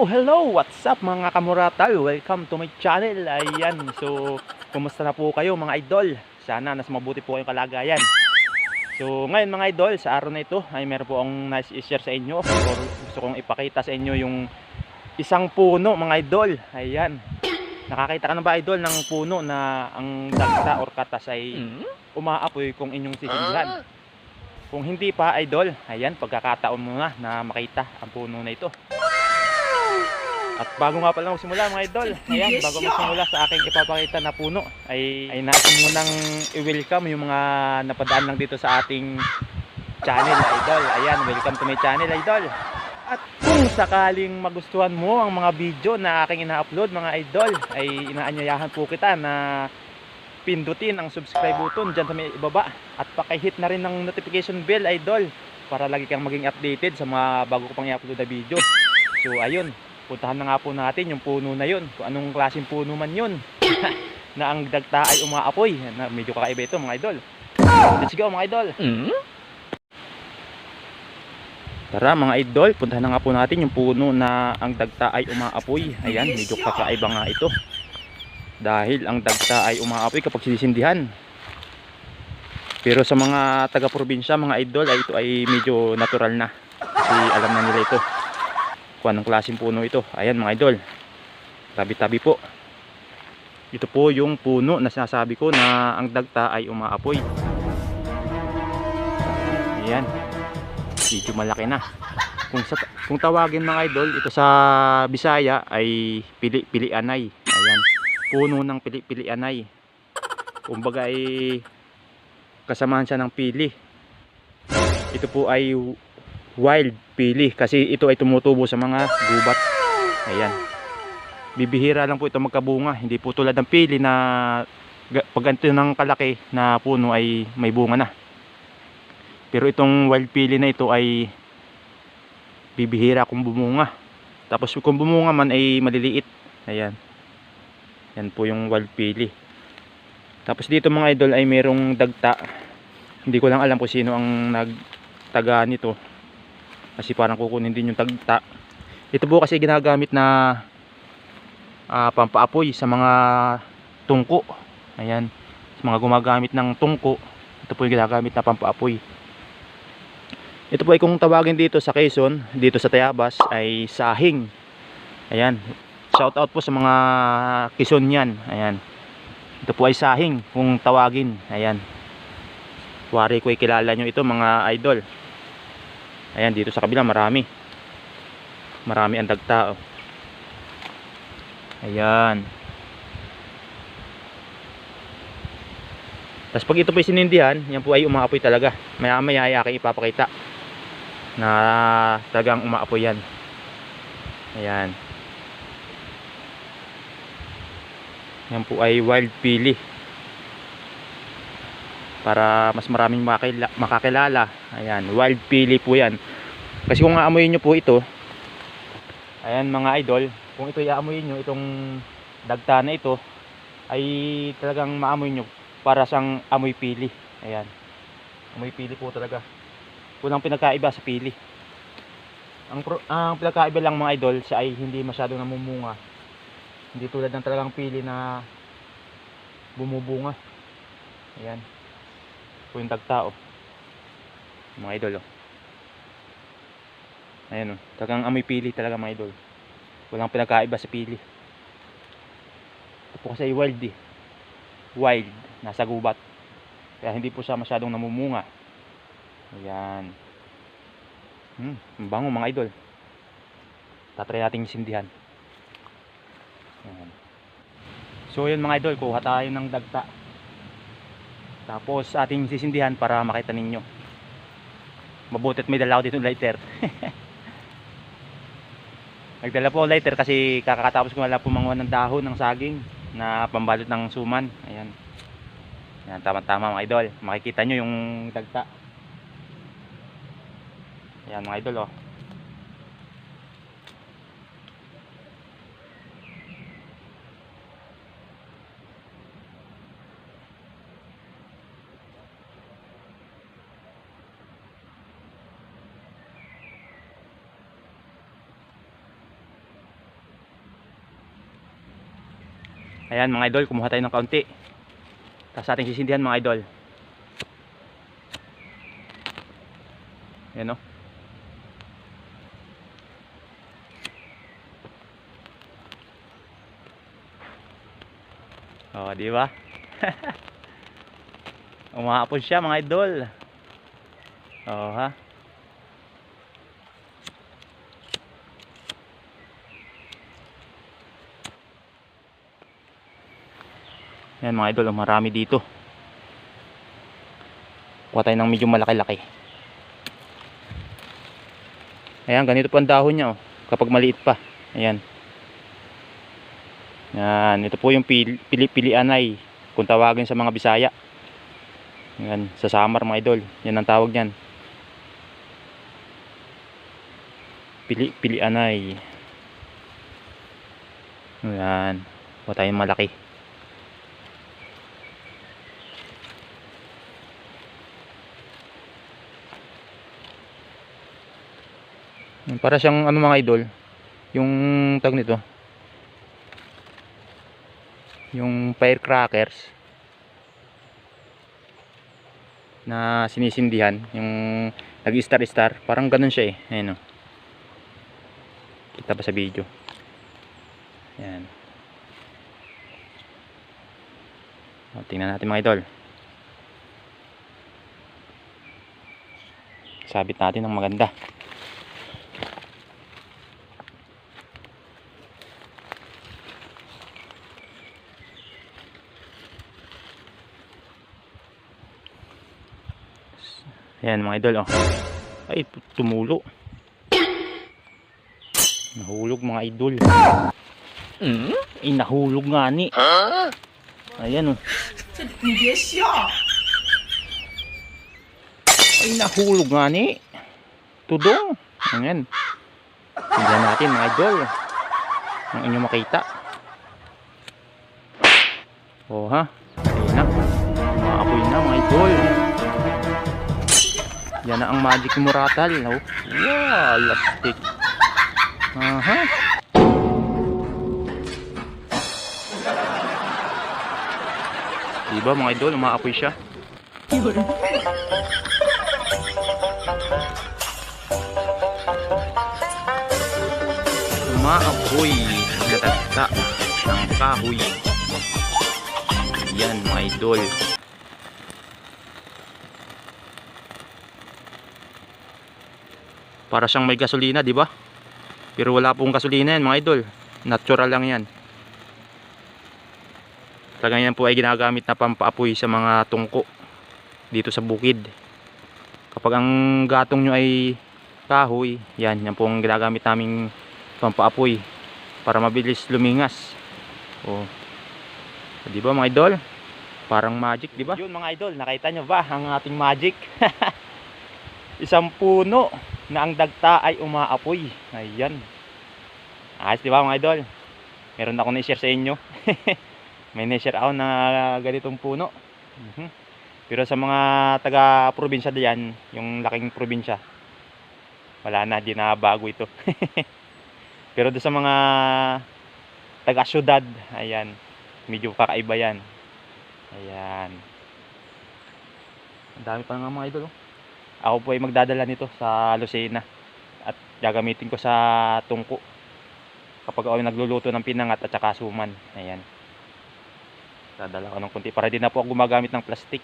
Hello, hello! What's up mga kamuratal? Welcome to my channel. Ayan, so kumusta na po kayo mga idol? Sana nasa mabuti po kayong kalagayan. So ngayon mga idol, sa araw na ito ay meron po akong nice i-share sa inyo or gusto kong ipakita sa inyo yung isang puno mga idol. Ayan. Nakakita ka na ba idol ng puno na ang dagta or katas ay umaapoy kung inyong sisindihan? Kung hindi pa idol, ayan, pagkakataon mo na na makita ang puno na ito. At bago nga pala magsimula mga idol, ayan, bago magsimula sa aking ipapakita na puno, ay, ay ko munang i-welcome yung mga napadaan lang dito sa ating channel idol. Ayan, welcome to my channel idol. At kung sakaling magustuhan mo ang mga video na aking ina-upload mga idol, ay inaanyayahan po kita na pindutin ang subscribe button dyan sa may ibaba at pakihit na rin ng notification bell idol para lagi kang maging updated sa mga bago ko pang i-upload na video. So ayun, puntahan na nga po natin yung puno na yun. Kung anong klaseng puno man yun. na ang dagta ay umaapoy. Na medyo kakaiba ito mga idol. Let's go mga idol. Tara mga idol, puntahan na nga po natin yung puno na ang dagta ay umaapoy. Ayan, medyo kakaiba nga ito. Dahil ang dagta ay umaapoy kapag sinisindihan. Pero sa mga taga-probinsya, mga idol, ay ito ay medyo natural na. Kasi alam na nila ito kung anong klaseng puno ito. Ayan mga idol. Tabi-tabi po. Ito po yung puno na sinasabi ko na ang dagta ay umaapoy. Ayan. Medyo malaki na. Kung, sa, kung tawagin mga idol, ito sa Bisaya ay pili-pilianay. Ayan. Puno ng pili-pilianay. Kumbaga ay kasamahan siya ng pili. Ito po ay wild pili kasi ito ay tumutubo sa mga gubat. Ayan. Bibihira lang po ito magkabunga. Hindi po tulad ng pili na pag ganito ng kalaki na puno ay may bunga na. Pero itong wild pili na ito ay bibihira kung bumunga. Tapos kung bumunga man ay maliliit. Ayan. Yan po yung wild pili. Tapos dito mga idol ay merong dagta. Hindi ko lang alam kung sino ang nagtaga nito kasi parang kukunin din yung tagta. Ito po kasi ginagamit na ah, pampaapoy sa mga tungko. Ayan. Sa mga gumagamit ng tungko ito po yung ginagamit na pampaapoy. Ito po ay kung tawagin dito sa Quezon dito sa Tayabas ay sahing. Ayan. Shout out po sa mga Quezonian ayan. Ito po ay sahing kung tawagin. Ayan. Wari ko ay kilala nyo ito mga idol Ayan, dito sa kabila marami. Marami ang dagta. Oh. Ayan. Tapos pag ito po sinindihan, yan po ay umaapoy talaga. Maya maya ay aking ipapakita na talagang umaapoy yan. Ayan. Yan po ay wild pili. Para mas maraming makakila- makakilala. Ayan, wild pili po yan. Kasi kung aamuyin nyo po ito, ayan mga idol, kung ito iaamuyin nyo, itong dagta na ito, ay talagang maamoy nyo para sang amoy pili. Ayan. Amoy pili po talaga. Walang pinagkaiba sa pili. Ang, ang pinagkaiba lang mga idol, siya ay hindi masyado namumunga. Hindi tulad ng talagang pili na bumubunga. Ayan. Po yung dagta oh. Mga idol oh. Ayan oh. Talagang amoy pili talaga mga idol. Walang pinagkaiba sa pili. Ito po kasi wild eh. Wild. Nasa gubat. Kaya hindi po siya masyadong namumunga. Ayan. Hmm, ang bango mga idol. Tatry natin sindihan. Ayan. So yun mga idol, kuha tayo ng dagta. Tapos ating sisindihan para makita ninyo. Mabuti at may dala ako dito lighter. Nagdala po lighter kasi kakatapos ko lang pumanguha ng dahon ng saging na pambalot ng suman. Ayan. Ayan, tama-tama mga idol. Makikita nyo yung dagta. Ayan mga idol oh. Ayan mga idol, kumuha tayo ng kaunti. Tapos ating sisindihan mga idol. Ayan o. Oh, di ba? Umahapon siya mga idol. Oh, ha? Yan mga idol, oh, marami dito. Kuha tayo ng medyo malaki-laki. Ayan, ganito po ang dahon niya oh, kapag maliit pa. Ayan. Yan, ito po yung pili, pili, pilianay kung tawagin sa mga Bisaya. Yan, sa Samar mga idol. Yan ang tawag niyan. Pili, pilianay. Yan. Kuha tayong malaki. Para siyang ano mga idol, yung tag nito. Yung firecrackers na sinisindihan, yung nag-star star, parang ganun siya eh. Ayun oh. Kita pa sa video. Yan. O, tingnan natin mga idol. Sabit natin ng maganda. Ayan mga idol oh. Ay tumulo. Nahulog mga idol. Mm? Ay nahulog nga ni. Ayan oh. Ay nahulog nga ni. Tudong. Ayan. Tignan natin mga idol. Ang inyo makita. Oh ha. Ayan na. Maapoy na mga idol. Mga idol. Yan na ang magic Muratal. Oh. Wow, lastik. Aha. Diba mga idol, umaapoy siya. Umaapoy na tagta ng kahoy. Yan mga idol. Para siyang may gasolina, di ba? Pero wala pong gasolina yan mga idol. Natural lang yan. Talagang yan po ay ginagamit na pampaapoy sa mga tungko dito sa bukid. Kapag ang gatong nyo ay kahoy, yan, yan po ang ginagamit naming pampaapoy para mabilis lumingas. Oh. Di ba mga idol? Parang magic, di ba? Yun mga idol, nakita nyo ba ang ating magic? Isang puno na ang dagta ay umaapoy. Ayan. Ayos, di ba mga idol? Meron ako na-share sa inyo. May na-share ako na ganitong puno. Mhm. Pero sa mga taga-probinsya diyan, yung laking probinsya, wala na, di na bago ito. Pero doon sa mga taga-syudad, ayan, medyo kakaiba yan. Ayan. Ang dami pa nga mga idol. oh. Ako po ay magdadala nito sa Lucena at gagamitin ko sa tungko kapag ako ay nagluluto ng pinangat at saka suman. Ayan. Dadala ko ng kunti para din na po ako gumagamit ng plastic.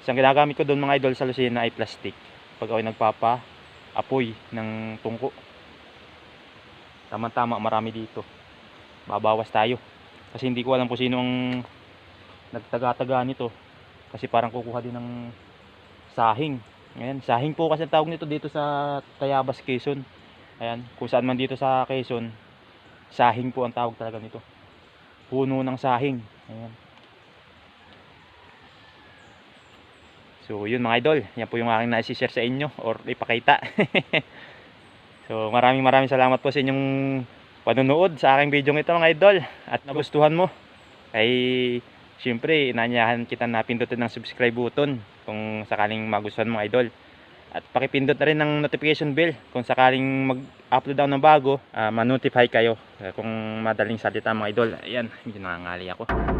Isang ginagamit ko doon mga idol sa Lucena ay plastic. Pag ako ay nagpapa-apoy ng tungko. Tama-tama marami dito. Babawas tayo. Kasi hindi ko alam kung sino ang nagtaga-taga nito. Kasi parang kukuha din ng sahing. Ayan, sahing po kasi tawag nito dito sa Tayabas, Quezon. Ayan, kung saan man dito sa Quezon, sahing po ang tawag talaga nito. Puno ng sahing. Ayan. So, yun mga idol. Yan po yung aking na-share sa inyo or ipakita. so, maraming maraming salamat po sa inyong panonood sa aking video ito mga idol. At nagustuhan mo, ay syempre, inanyahan kita na pindutin ng subscribe button kung sakaling magustuhan mo idol. At pakipindot na rin ng notification bell kung sakaling mag-upload ako ng bago, ah, ma-notify kayo. Eh, kung madaling salita mga idol. Ayan, medyo nangangali ako.